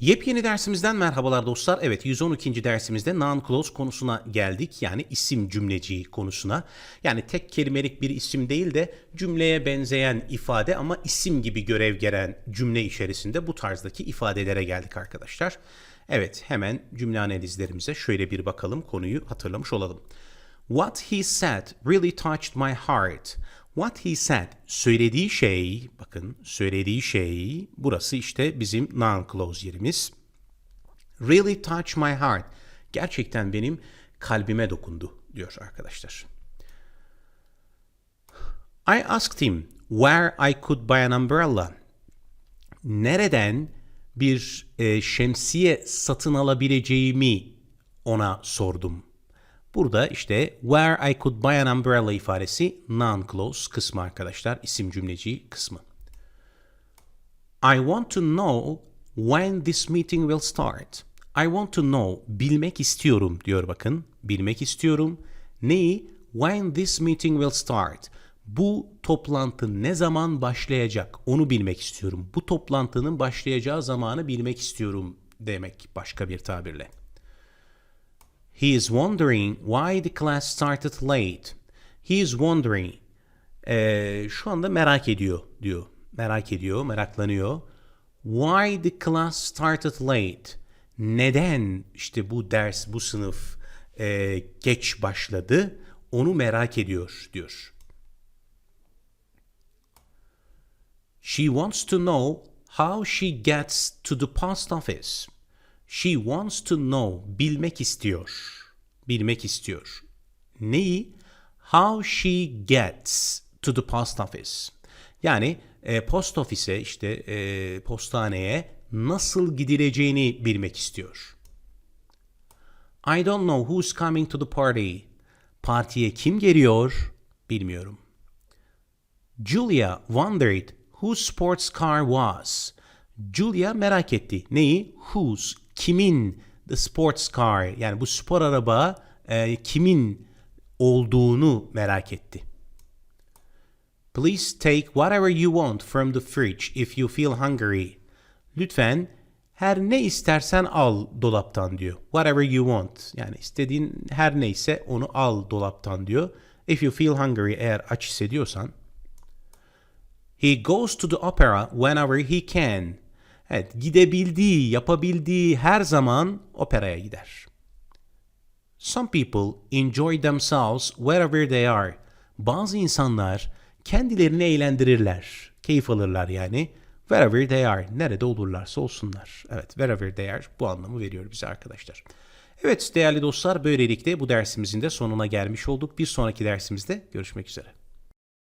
Yepyeni dersimizden merhabalar dostlar. Evet 112. dersimizde non-clause konusuna geldik. Yani isim cümleciği konusuna. Yani tek kelimelik bir isim değil de cümleye benzeyen ifade ama isim gibi görev gelen cümle içerisinde bu tarzdaki ifadelere geldik arkadaşlar. Evet hemen cümle analizlerimize şöyle bir bakalım konuyu hatırlamış olalım. What he said really touched my heart. What he said, söylediği şey, bakın söylediği şey, burası işte bizim non-clause yerimiz. Really touched my heart. Gerçekten benim kalbime dokundu diyor arkadaşlar. I asked him where I could buy an umbrella. Nereden bir e, şemsiye satın alabileceğimi ona sordum. Burada işte where I could buy an umbrella ifadesi non-clause kısmı arkadaşlar. isim cümleci kısmı. I want to know when this meeting will start. I want to know, bilmek istiyorum diyor bakın. Bilmek istiyorum. Neyi? When this meeting will start. Bu toplantı ne zaman başlayacak? Onu bilmek istiyorum. Bu toplantının başlayacağı zamanı bilmek istiyorum demek başka bir tabirle. He is wondering why the class started late. He is wondering. Ee, şu anda merak ediyor diyor. Merak ediyor, meraklanıyor. Why the class started late? Neden işte bu ders, bu sınıf e, geç başladı? Onu merak ediyor diyor. She wants to know how she gets to the post office. She wants to know, bilmek istiyor. Bilmek istiyor. Neyi? How she gets to the post office. Yani e, post ofise işte e, postaneye nasıl gidileceğini bilmek istiyor. I don't know who's coming to the party. Partiye kim geliyor? Bilmiyorum. Julia wondered whose sports car was. Julia merak etti. Neyi? Whose, kimin the sports car yani bu spor araba e, kimin olduğunu merak etti. Please take whatever you want from the fridge if you feel hungry. Lütfen her ne istersen al dolaptan diyor. Whatever you want. Yani istediğin her neyse onu al dolaptan diyor. If you feel hungry eğer aç hissediyorsan. He goes to the opera whenever he can. Evet, gidebildiği, yapabildiği her zaman operaya gider. Some people enjoy themselves wherever they are. Bazı insanlar kendilerini eğlendirirler, keyif alırlar yani. Wherever they are, nerede olurlarsa olsunlar. Evet, wherever they are bu anlamı veriyor bize arkadaşlar. Evet değerli dostlar böylelikle bu dersimizin de sonuna gelmiş olduk. Bir sonraki dersimizde görüşmek üzere.